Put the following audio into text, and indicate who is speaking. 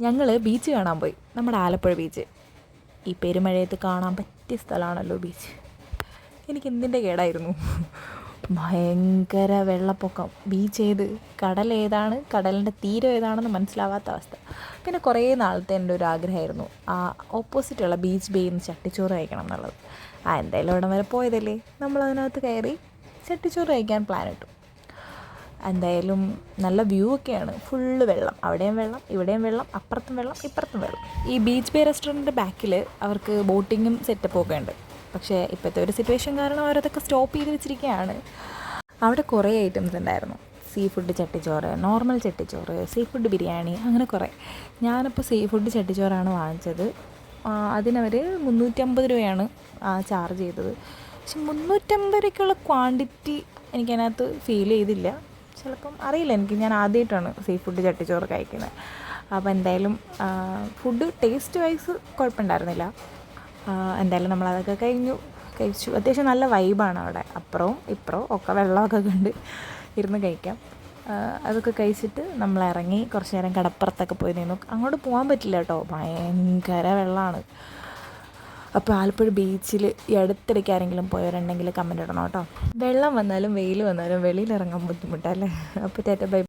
Speaker 1: ഞങ്ങൾ ബീച്ച് കാണാൻ പോയി. നമ്മുടെ ആലപ്പുഴ ബീച്ച് ഈ പെരുമഴയത്ത് കാണാൻ പറ്റിയ സ്ഥലമാണല്ലോ ബീച്ച് എനിക്ക് എന്തിന്റെ കേടായിരുന്നു? ഭയങ്കര വെള്ളപ്പൊക്കം. ബീച്ച് ഏത്? കടൽ ഏതാണ്? കടലിന്റെ തീരം ഏതാണെന്ന് മനസ്സിലാവാത്ത അവസ്ഥ. പിന്നെ കുറേ നാളത്തെ എന്റെ ഒരു ആഗ്രഹമായിരുന്നു. ആ ഓപ്പോസിറ്റുള്ള ബീച്ച് ബേയിൽ നിന്ന് ചട്ടിച്ചോറ് കഴിക്കണം എന്നുള്ളത്. ആ എന്തായാലും ഇവിടം വരെ പോയതല്ലേ? നമ്മൾ നമ്മളതിനകത്ത് കയറി ചട്ടിച്ചോറ് കഴിക്കാൻ പ്ലാൻ ഇട്ടു. എന്തായാലും നല്ല വ്യൂ ഒക്കെയാണ്. ഫുള്ള് വെള്ളം. അവിടെയും വെള്ളം ഇവിടെയും വെള്ളം അപ്പുറത്തും വെള്ളം ഇപ്പുറത്തും വെള്ളം. ഈ ബീച്ച് ബേ റെസ്റ്റോറന്റിന്റെ ബാക്കിൽ അവർക്ക് ബോട്ടിങ്ങും സെറ്റപ്പും ഒക്കെ ഉണ്ട്. പക്ഷേ ഇപ്പോഴത്തെ ഒരു സിറ്റുവേഷൻ കാരണം അവരതൊക്കെ സ്റ്റോപ്പ് ചെയ്ത് വെച്ചിരിക്കുകയാണ് അവിടെ കുറേ ഐറ്റംസ് ഉണ്ടായിരുന്നു. സീ ഫുഡ് ചട്ടിച്ചോറ് നോർമൽ ചട്ടിച്ചോറ് സീ ഫുഡ് ബിരിയാണി അങ്ങനെ കുറേ. ഞാനിപ്പോൾ സീ ഫുഡ് ചട്ടിച്ചോറാണ് വാങ്ങിച്ചത്. അതിനവർ മുന്നൂറ്റമ്പത് രൂപയാണ് ചാർജ് ചെയ്തത്. പക്ഷെ മുന്നൂറ്റമ്പത് രൂപയ്ക്കുള്ള ക്വാണ്ടിറ്റി എനിക്കതിനകത്ത് ഫീൽ ചെയ്തില്ല. ചിലപ്പം അറിയില്ല. എനിക്ക് ഞാൻ ആദ്യമായിട്ടാണ് സീ ഫുഡ് ചട്ടിച്ചോറ് കഴിക്കുന്നത്. അപ്പോൾ എന്തായാലും ഫുഡ് ടേസ്റ്റ് വൈസ് കുഴപ്പമുണ്ടായിരുന്നില്ല എന്തായാലും നമ്മളതൊക്കെ കഴിഞ്ഞു. കഴിച്ചു. അത്യാവശ്യം നല്ല വൈബാണ് അവിടെ. അപ്പുറവും ഇപ്പുറവും ഒക്കെ വെള്ളമൊക്കെ കണ്ട് ഇരുന്ന് കഴിക്കാം. അതൊക്കെ കഴിച്ചിട്ട് നമ്മൾ ഇറങ്ങി കുറച്ച് നേരം കടപ്പുറത്തൊക്കെ പോയി നിന്നു. അങ്ങോട്ട് പോകാൻ പറ്റില്ല കേട്ടോ. ഭയങ്കര വെള്ളമാണ്. അപ്പോൾ ആലപ്പുഴ ബീച്ചിൽ ഈ അടുത്തിടയ്ക്ക് ആരെങ്കിലും പോയവരുണ്ടെങ്കിൽ കമന്റ് ഇടണം കേട്ടോ. വെള്ളം വന്നാലും വെയിൽ വന്നാലും വെളിയിൽ ഇറങ്ങാൻ ബുദ്ധിമുട്ടല്ലേ? അപ്പോൾ ചേട്ടാ ബൈ.